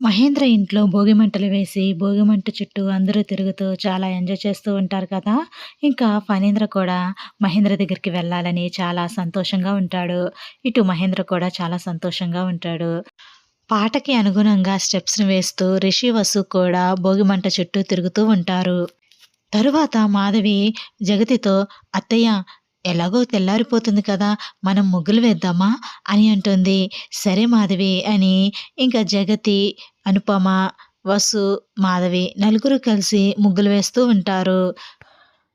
మహేంద్ర ఇంట్లో భోగిమంటలు వేసి, భోగిమంట చుట్టూ అందరూ తిరుగుతూ చాలా ఎంజాయ్ చేస్తూ ఉంటారు కదా! ఇంకా ఫణీంద్ర కూడా మహేంద్ర దగ్గరికి వెళ్ళాలని చాలా సంతోషంగా ఉంటాడు. ఇటు మహేంద్ర కూడా చాలా సంతోషంగా ఉంటాడు. పాటకి అనుగుణంగా స్టెప్స్‌ని వేస్తూ రిషి, వసు కూడా భోగిమంట చుట్టూ తిరుగుతూ ఉంటారు. తరువాత మాధవి జగతితో "అత్తయ్య ఎలాగో తెల్లారిపోతుంది కదా! మనం ముగ్గులు వేద్దామా?" అని అంటుంది. "సరే మాధవి" అని ఇంకా జగతి, అనుపమ, వసు, మాధవి నలుగురు కలిసి ముగ్గులు వేస్తూ ఉంటారు.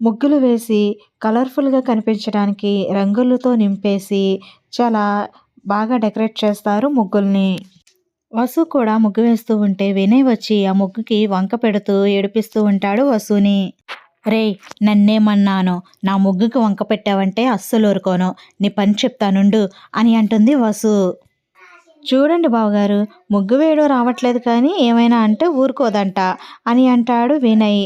ముగ్గులు వేసి కలర్‌ఫుల్‌గా కనిపించడానికి రంగులతో నింపేసి చాలా బాగా డెకరేట్ చేస్తారు ముగ్గుల్ని. వసు కూడా ముగ్గు వేస్తూ ఉంటే వినయ్ వచ్చి ఆ ముగ్గుకి వంక పెడుతూ ఏడిపిస్తూ ఉంటాడు వసుని. "రేయ్! నన్నేమన్నాను? నా ముగ్గుకి వంక పెట్టావంటే అస్సలు ఊరుకోను. నీ పని చెప్తానుండు" అని అంటుంది వసు. "చూడండి బావగారు ముగ్గు వేయడం రావట్లేదు కానీ ఏమైనా అంటే ఊరుకోదంట" అని అంటాడు వినయ్.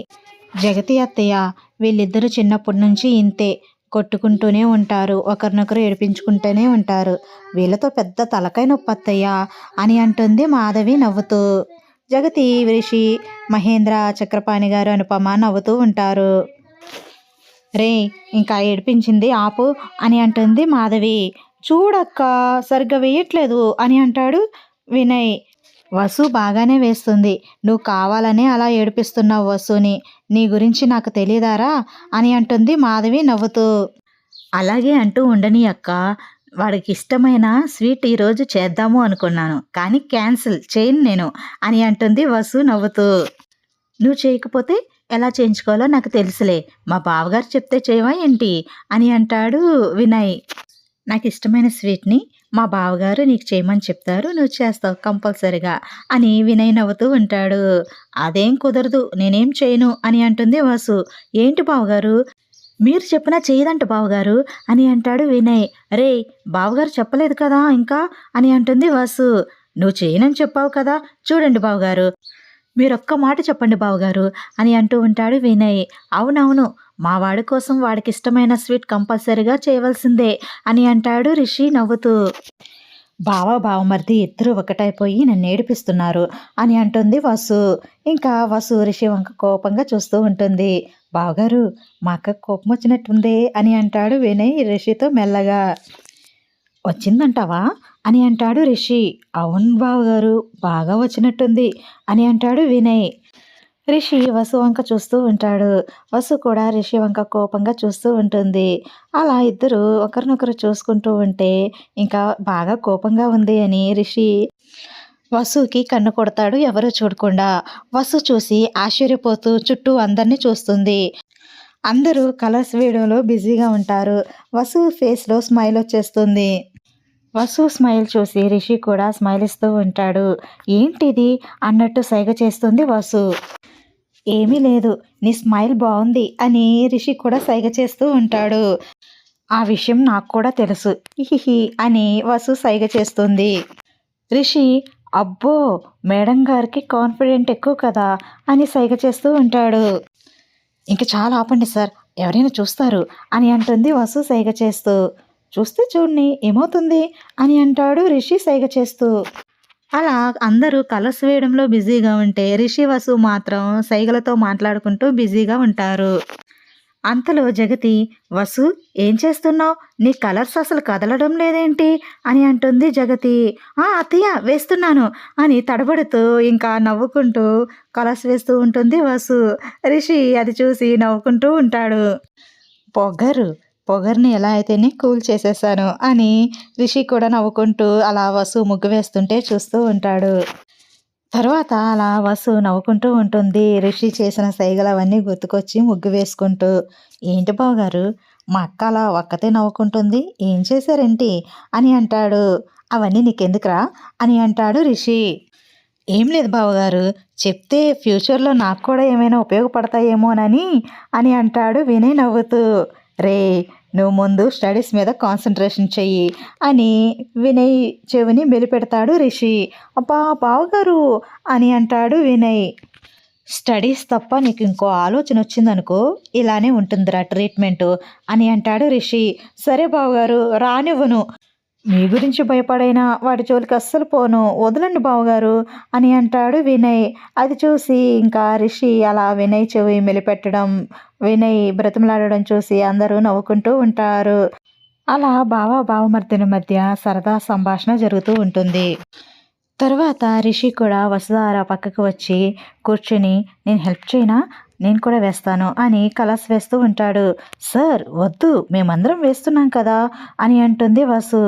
"జగతి అత్తయ్య వీళ్ళిద్దరూ చిన్నప్పటి నుంచి ఇంతే. కొట్టుకుంటూనే ఉంటారు. ఒకరినొకరు ఏడిపించుకుంటూనే ఉంటారు. వీళ్ళతో పెద్ద తలకాయ నొప్పి అత్తయ్య" అని అంటుంది మాధవి నవ్వుతూ. జగతి, రిషి, మహేంద్ర, చక్రపాణి గారు, అనుపమ నవ్వుతూ ఉంటారు. రే ఇంకా ఏడిపించింది ఆపు" అని అంటుంది మాధవి. "చూడక్కా సరిగ్గా వేయట్లేదు" అని అంటాడు వినయ్. "వసు బాగానే వేస్తుంది. నువ్వు కావాలనే అలా ఏడిపిస్తున్నావు వసుని. నీ గురించి నాకు తెలియదారా అని అంటుంది మాధవి నవ్వుతూ. "అలాగే అంటూ ఉండని అక్కా. వాడికి ఇష్టమైన స్వీట్ ఈరోజు చేద్దాము అనుకున్నాను. కానీ క్యాన్సిల్ చేయను నేను" అని అంటుంది వసు నవ్వుతూ. "నువ్వు చేయకపోతే ఎలా చేయించుకోవాలో నాకు తెలుసులే. మా బావగారు చెప్తే చేయవా ఏంటి" అని అంటాడు వినయ్. నాకు ఇష్టమైన స్వీట్‌ని మా బావగారు నీకు చేయమని చెప్తారు. నువ్వు చేస్తావు కంపల్సరీగా" అని వినయ్ నవ్వుతూ ఉంటాడు. "అదేం కుదరదు. నేనేం చేయను" అని అంటుంది వసు. "ఏంటి బావగారు? మీరు చెప్పినా చేయదంట బావగారు" అని అంటాడు వినయ్. రే బావగారు చెప్పలేదు కదా ఇంకా" అని అంటుంది వాసు "నువ్వు చేయనని చెప్పావు కదా! చూడండి బావగారు. మీరొక్క మాట చెప్పండి బావగారు" అని అంటూ ఉంటాడు వినయ్. "అవునవును. మా వాడి కోసం వాడికిష్టమైన స్వీట్ కంపల్సరీగా చేయవలసిందే" అని అంటాడు రిషి నవ్వుతూ. "బావ, బావమరిది ఇద్దరు ఒకటైపోయి నన్నేడిపిస్తున్నారు" అని అంటుంది వసు. ఇంకా వసు రిషి వంక కోపంగా చూస్తూ ఉంటుంది. "బావగారు మా అక్క కోపం వచ్చినట్టుందే" అని అంటాడు వినయ్ రిషితో మెల్లగా. "వచ్చిందంటావా?" అని అంటాడు రిషి. "అవును బావగారు బాగా వచ్చినట్టుంది" అని అంటాడు వినయ్. రిషి వసు వంక చూస్తూ ఉంటాడు. వసు కూడా రిషి వంక కోపంగా చూస్తూ ఉంటుంది. అలా ఇద్దరు ఒకరినొకరు చూసుకుంటూ ఉంటే ఇంకా బాగా కోపంగా ఉంది అని రిషి వసుకి కన్ను కొడతాడు ఎవరూ చూడకుండా. వసు చూసి ఆశ్చర్యపోతూ చుట్టూ అందరినీ చూస్తుంది. అందరూ కలర్స్ వేయడంలో బిజీగా ఉంటారు. వసు ఫేస్‌లో స్మైల్ వచ్చేస్తుంది. వసు స్మైల్ చూసి రిషి కూడా స్మైల్ ఇస్తూ ఉంటాడు. "ఏంటిది?" అన్నట్టు సైగ చేస్తుంది వసు. "ఏమీ లేదు. నీ స్మైల్ బాగుంది అని రిషి కూడా సైగ చేస్తూ ఉంటాడు. "ఆ విషయం నాకు కూడా తెలుసు. హిహి అని వసు సైగ చేస్తుంది. రిషి "అబ్బో! మేడం గారికి కాన్ఫిడెంట్ ఎక్కువ కదా!" అని సైగ చేస్తూ ఉంటాడు. "ఇంక చాలా ఆపండి సార్. ఎవరైనా చూస్తారు" అని అంటుంది వసు సైగ చేస్తూ. "చూస్తే చూడండి ఏమవుతుంది" అని అంటాడు రిషి సైగ చేస్తూ. అలా అందరూ కలర్స్ వేయడంలో బిజీగా ఉంటే రిషి, వసు మాత్రం సైగలతో మాట్లాడుకుంటూ బిజీగా ఉంటారు. అంతలో జగతి "వసు ఏం చేస్తున్నావు నీ కలర్స్ అసలు కదలడం లేదేంటి" అని అంటుంది జగతి. "ఆ అత్తయ్య వేస్తున్నాను" అని తడబడుతూ ఇంకా నవ్వుకుంటూ కలర్స్ వేస్తూ ఉంటుంది వసు. రిషి అది చూసి నవ్వుకుంటూ ఉంటాడు. "పొగరు. పొగర్ని ఎలా అయితేనే కూల్ చేసేసాను అని రిషి కూడా నవ్వుకుంటూ అలా వసు ముగ్గు వేస్తుంటే చూస్తూ ఉంటాడు. తర్వాత అలా వసు నవ్వుకుంటూ ఉంటుంది. రిషి చేసిన సైగలవన్నీ గుర్తుకొచ్చి ముగ్గు వేసుకుంటూ. "ఏంటి బావగారు మా అక్క అలా ఒక్కతే నవ్వుకుంటుంది. ఏం చేశారేంటి" అని అంటాడు. "అవన్నీ నీకెందుకురా" అని అంటాడు రిషి. "ఏం లేదు బావగారు. చెప్తే ఫ్యూచర్‌లో నాకు కూడా ఏమైనా ఉపయోగపడతాయేమోనని" అని అంటాడు వినయ్ నవ్వుతూ. "రేయ్! నువ్వు ముందు స్టడీస్ మీద కాన్సన్ట్రేషన్ చెయ్యి" అని వినయ్ చెవిని మెలిపెడతాడు రిషి. "అబ్బా బావగారు" అని అంటాడు వినయ్. "స్టడీస్ తప్ప నీకు ఇంకో ఆలోచన వచ్చిందనుకో ఇలానే ఉంటుందిరా ట్రీట్మెంటు" అని అంటాడు రిషి. "సరే బావగారు రానివ్వను" మీ గురించి భయపడైనా వాడి జోలికి అస్సలు పోను. వదలండి బావగారు అని అంటాడు వినయ్. అది చూసి ఇంకా రిషి అలా వినయ్ చెవి మెలిపెట్టడం వినయ్ బ్రతిమలాడడం చూసి అందరూ నవ్వుకుంటూ ఉంటారు. అలా బావ బావమర్దిని మధ్య సరదా సంభాషణ జరుగుతూ ఉంటుంది. తర్వాత రిషి కూడా వసుధార పక్కకు వచ్చి కూర్చుని నేను హెల్ప్ చేయనా? నేను కూడా వేస్తాను అని కలర్స్ వేస్తూ ఉంటాడు. సార్ వద్దు మేమందరం వేస్తున్నాం కదా అని అంటుంది వసు.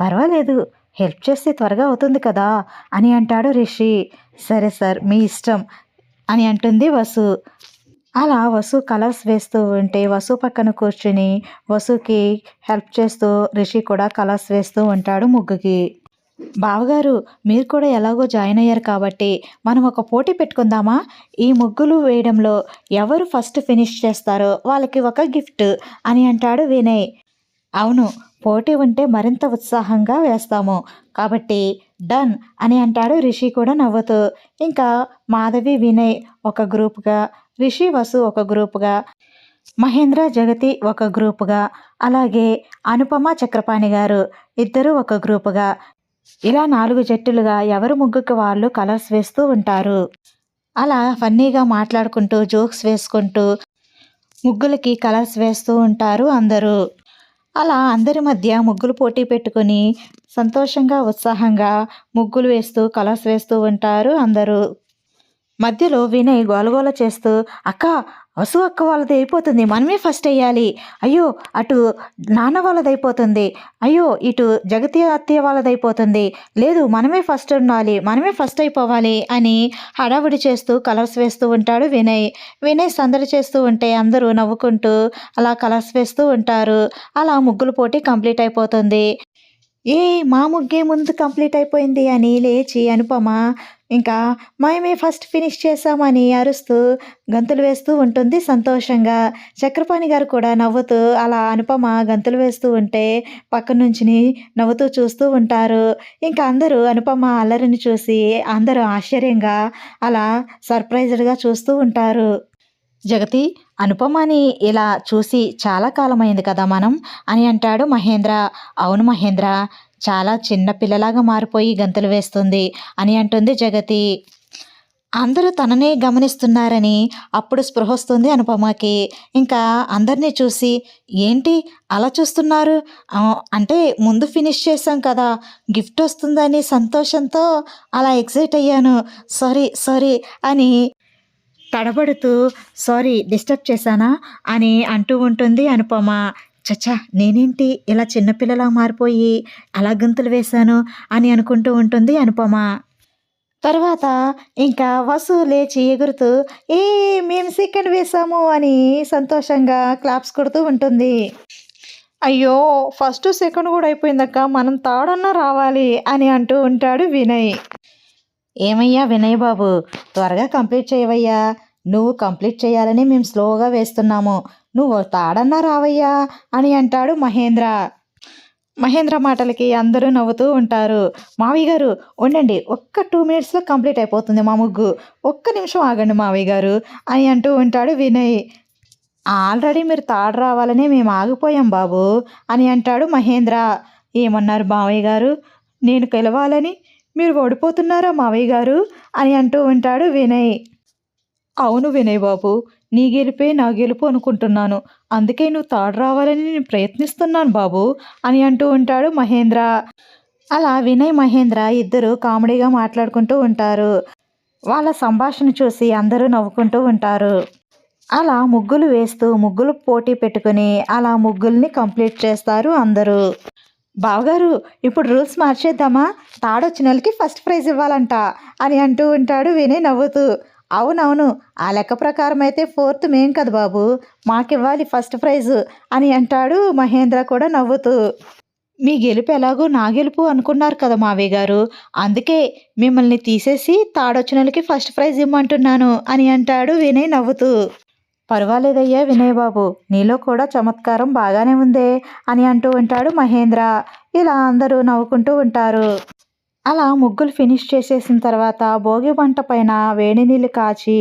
పర్వాలేదు హెల్ప్ చేస్తే త్వరగా అవుతుంది కదా అని అంటాడు రిషి. సరే సార్ మీ ఇష్టం అని అంటుంది వసు. అలా వసు కలర్స్ వేస్తూ ఉంటే వసు పక్కన కూర్చుని వసుకి హెల్ప్ చేస్తూ రిషి కూడా కలర్స్ వేస్తూ ఉంటాడు ముగ్గుకి. బావగారు మీరు కూడా ఎలాగో జాయిన్ అయ్యారు కాబట్టి మనం ఒక పోటీ పెట్టుకుందామా? ఈ ముగ్గులు వేయడంలో ఎవరు ఫస్ట్ ఫినిష్ చేస్తారో వాళ్ళకి ఒక గిఫ్ట్ అని అంటాడు వినయ్. అవును పోటీ ఉంటే మరింత ఉత్సాహంగా వేస్తాము. కాబట్టి డన్ అని అంటాడు రిషి కూడా నవ్వుతూ. ఇంకా మాధవి వినయ్ ఒక గ్రూప్గా రిషి వసు ఒక గ్రూప్గా మహేంద్ర జగతి ఒక గ్రూపుగా అలాగే అనుపమ చక్రపాణి గారు ఇద్దరు ఒక గ్రూపుగా. ఇలా నాలుగు జట్టులుగా ఎవరు ముగ్గుకి వాళ్ళు కలర్స్ వేస్తూ ఉంటారు. అలా ఫన్నీగా మాట్లాడుకుంటూ జోక్స్ వేసుకుంటూ ముగ్గులకి కలర్స్ వేస్తూ ఉంటారు అందరూ. అలా అందరి మధ్య ముగ్గులు పోటీ పెట్టుకుని సంతోషంగా ఉత్సాహంగా ముగ్గులు వేస్తూ కలర్స్ వేస్తూ ఉంటారు అందరూ. మధ్యలో వినయ్ గోలగోల చేస్తూ అక్క వసు అక్క వాళ్ళది అయిపోతుంది. మనమే ఫస్ట్ అయ్యాలి. అయ్యో అటు నాన్న వాళ్ళది అయిపోతుంది. అయ్యో ఇటు జగతి అత్తయ్య వాళ్ళది అయిపోతుంది. లేదు మనమే ఫస్ట్ ఉండాలి. మనమే ఫస్ట్ అయిపోవాలి అని హడావుడి చేస్తూ కలర్స్ వేస్తూ ఉంటాడు వినయ్. వినయ్ సందడి చేస్తూ ఉంటే అందరూ నవ్వుకుంటూ అలా కలర్స్ వేస్తూ ఉంటారు. అలా ముగ్గులు పోటీ కంప్లీట్ అయిపోతుంది. ఏ మా ముగ్గే ముందు కంప్లీట్ అయిపోయింది అని లేచి అనుపమ ఇంకా మేమే ఫస్ట్ ఫినిష్ చేసామని అరుస్తూ గంతులు వేస్తూ ఉంటుంది సంతోషంగా. చక్రపాణి గారు కూడా నవ్వుతూ అలా అనుపమ గంతులు వేస్తూ ఉంటే పక్క నుంచి నవ్వుతూ చూస్తూ ఉంటారు. ఇంకా అందరూ అనుపమ అల్లరిని చూసి అందరూ ఆశ్చర్యంగా అలా సర్ప్రైజ్డ్గా చూస్తూ ఉంటారు. జగతి అనుపమని ఇలా చూసి చాలా కాలమైంది కదా మనం? అని అంటాడు మహేంద్ర. అవును మహేంద్ర చాలా చిన్న పిల్లలాగా మారిపోయి గంతులు వేస్తుంది అని అంటుంది జగతి. అందరూ తననే గమనిస్తున్నారని అప్పుడు స్పృహ వస్తుంది అనుపమకి. ఇంకా అందరినీ చూసి ఏంటి? అలా చూస్తున్నారు? అంటే ముందు ఫినిష్ చేశాం కదా గిఫ్ట్ వస్తుందని సంతోషంతో అలా ఎక్సైట్ అయ్యాను. సారీ సారీ అని తడబడుతూ సారీ డిస్టర్బ్ చేశానా? అని అంటూ ఉంటుంది అనుపమ. చచ్చా నేనేంటి ఇలా చిన్నపిల్లలా మారిపోయి అలా గంతులు వేశాను అని అనుకుంటూ ఉంటుంది అనుపమ. తర్వాత ఇంకా వసు లేచి ఎగురుతూ ఏ మేము సెకండ్ వేసాము అని సంతోషంగా క్లాప్స్ కొడుతూ ఉంటుంది. అయ్యో ఫస్ట్ సెకండ్ కూడా అయిపోయిందక్క మనం తాడన్నా రావాలి అని అంటూ ఉంటాడు వినయ్. ఏమయ్యా వినయ్ బాబు త్వరగా కంప్లీట్ చేయవయ్యా నువ్వు కంప్లీట్ చేయాలని మేము స్లోగా వేస్తున్నాము. నువ్వు తాడన్నా రావయ్యా అని అంటాడు మహేంద్ర. మహేంద్ర మాటలకి అందరూ నవ్వుతూ ఉంటారు. మావయ్య గారు ఉండండి ఒక్క టూ మినిట్స్లో కంప్లీట్ అయిపోతుంది మా ముగ్గు. ఒక్క నిమిషం ఆగండి మావయ్య గారు అని అంటూ ఉంటాడు వినయ్. ఆల్రెడీ మీరు తాడు రావాలని మేము ఆగిపోయాం బాబు అని అంటాడు మహేంద్ర. ఏమన్నారు మావయ్య గారు? నేను గెలవాలని మీరు ఓడిపోతున్నారా మావయ్య గారు? అని అంటూ ఉంటాడు వినయ్. అవును వినయ్ బాబు నీ గెలిపే నా గెలుపు అనుకుంటున్నాను. అందుకే నువ్వు తాడు రావాలని నేను ప్రయత్నిస్తున్నాను బాబు అని అంటూ ఉంటాడు మహేంద్ర. అలా వినయ్ మహేంద్ర ఇద్దరు కామెడీగా మాట్లాడుకుంటూ ఉంటారు. వాళ్ళ సంభాషణ చూసి అందరూ నవ్వుకుంటూ ఉంటారు. అలా ముగ్గులు వేస్తూ ముగ్గులు పోటీ పెట్టుకుని అలా ముగ్గుల్ని కంప్లీట్ చేస్తారు అందరూ. బావగారు ఇప్పుడు రూల్స్ మార్చేద్దామా? తాడొచ్చిన వాళ్ళకి ఫస్ట్ ప్రైజ్ ఇవ్వాలంట అని అంటూ ఉంటాడు వినయ్ నవ్వుతూ. అవునవును ఆ లెక్క ప్రకారం అయితే ఫోర్త్ మేం కదా బాబు. మాకివ్వాలి ఫస్ట్ ప్రైజ్ అని అంటాడు మహేంద్ర కూడా నవ్వుతూ. మీ గెలుపు ఎలాగో నా గెలుపు అనుకున్నారు కదా మావయ్య గారు. అందుకే మిమ్మల్ని తీసేసి తాడొచ్చిన వాళ్ళకి ఫస్ట్ ప్రైజ్ ఇమ్మంటున్నాను అని అంటాడు వినయ్ నవ్వుతూ. పర్వాలేదయ్యా వినయ్ బాబు నీలో కూడా చమత్కారం బాగానే ఉందే అని అంటూ ఉంటాడు మహేంద్ర. ఇలా అందరూ నవ్వుకుంటూ ఉంటారు. అలా ముగ్గులు ఫినిష్ చేసేసిన తర్వాత భోగి మంట పైన వేడి నీళ్ళు కాచి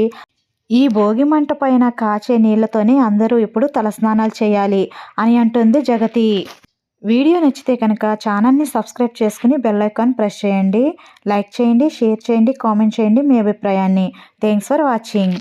ఈ భోగి మంట పైన కాచే నీళ్ళతోనే అందరూ ఇప్పుడు తలస్నానాలు చేయాలి అని అంటుంది జగతి. వీడియో నచ్చితే కనుక ఛానల్ని సబ్స్క్రైబ్ చేసుకుని బెల్ ఐకాన్ ప్రెస్ చేయండి. లైక్ చేయండి షేర్ చేయండి కామెంట్ చేయండి మీ అభిప్రాయాన్ని. Thanks for watching.